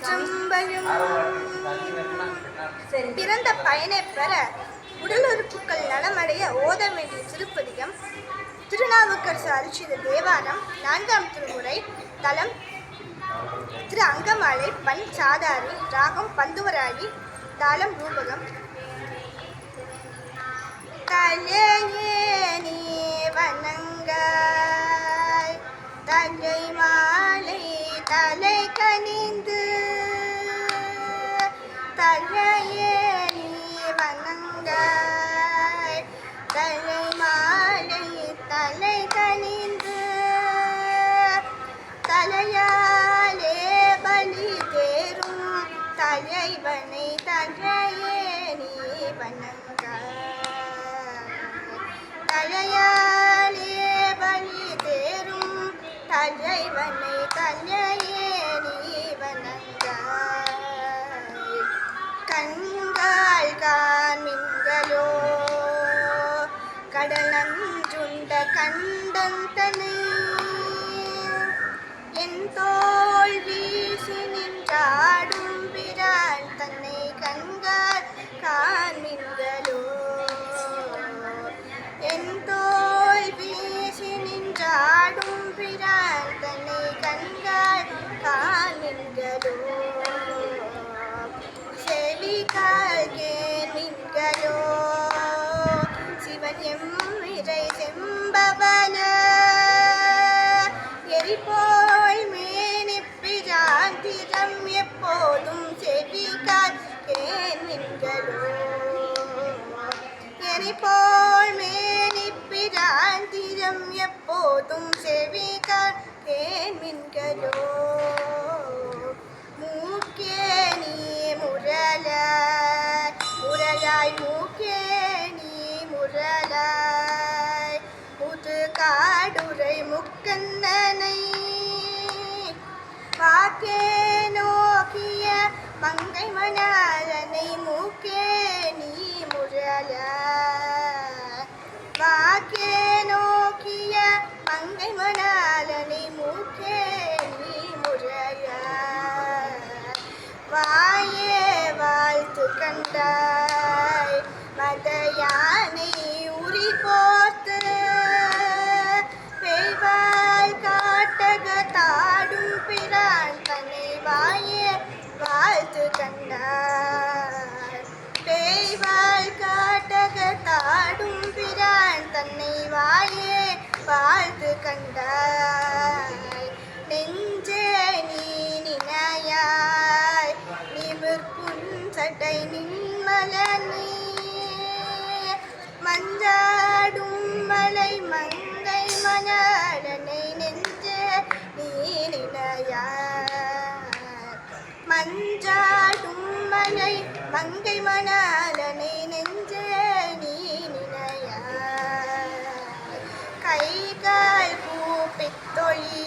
திருச்சிற்றம்பலம் பிறந்த பயனை பெற உடல் உறுப்புகள் நலமடைய ஓத வேண்டிய திருப்பதிகம் திருநாவுக்கரசு அரிசித தேவாரம் நான்காம் திருமுறை தலம் திரு அங்கமாலை பண் சாதாரி ராகம் பந்துவராளி தாளம் ரூபகம். தலையே நீ வணங்க தலை மா దండంతను காடுரை முக்கண்ணனை வாக்கே நோக்கிய மங்கை மணாலனை மூக்கே நீ முரலாய் வாக்கே நோக்கிய மங்கை மணாலனை வாழ்த்து கண்டாய் காட்டக தாடும் பிரான் தன்னை வாயே வாழ்த்து கண்டாய் நெஞ்சே நீ நினையாய் நிமிர்ப்புன் சட்டை நின்மல நீ. மஞ்சாடும் மலை மங்கை மணாடனை நெஞ்சே நீ நினையாய். மஞ்சா மனை மங்கை மணாலனை நெஞ்சே நீ நினையாய். கைகால் கூப்பித்தொழி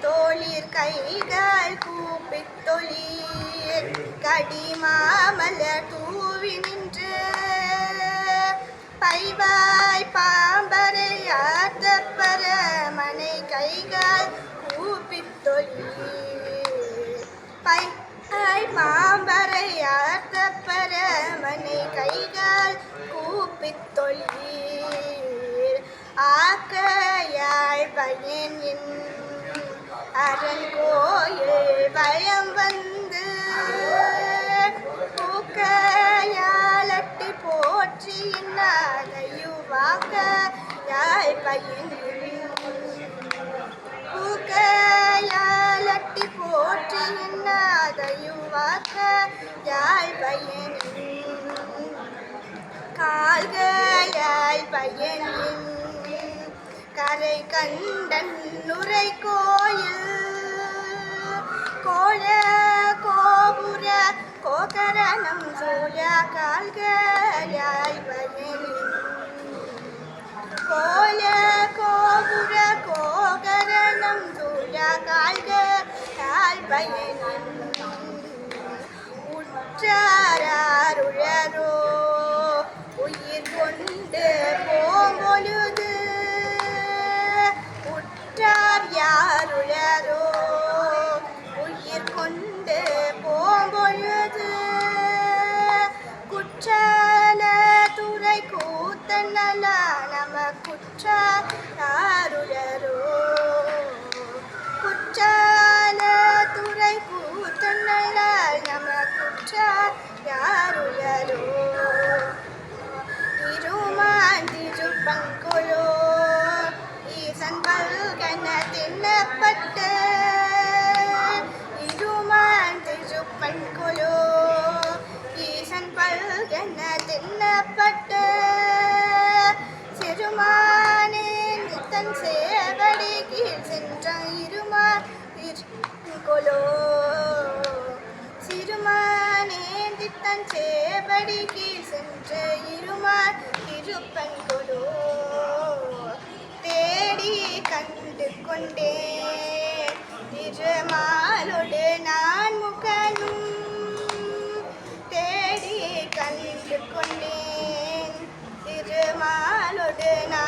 தோளிர் கைகால் கூப்பித் கடிமாமலர் கால்களால் பயனின் கரை கண்டன் நுரை கோயில் கோல கோபுர கோகரணம் சூழ கால்களால் பயனின் குற்றால துறை கூத்தன்னலால் நம தன் சேவடி கீழ் சென்ற இருமார் கொலோ சிறுமானேந்தி தன் சேவடி கீழ் சென்ற இருமார் திருப்பன் கொலோ தேடி கண்டு கொண்டே திருமாலோடு நான் முகனும். தேடி கண்டு கொண்டேன் திருமாலோடு நான்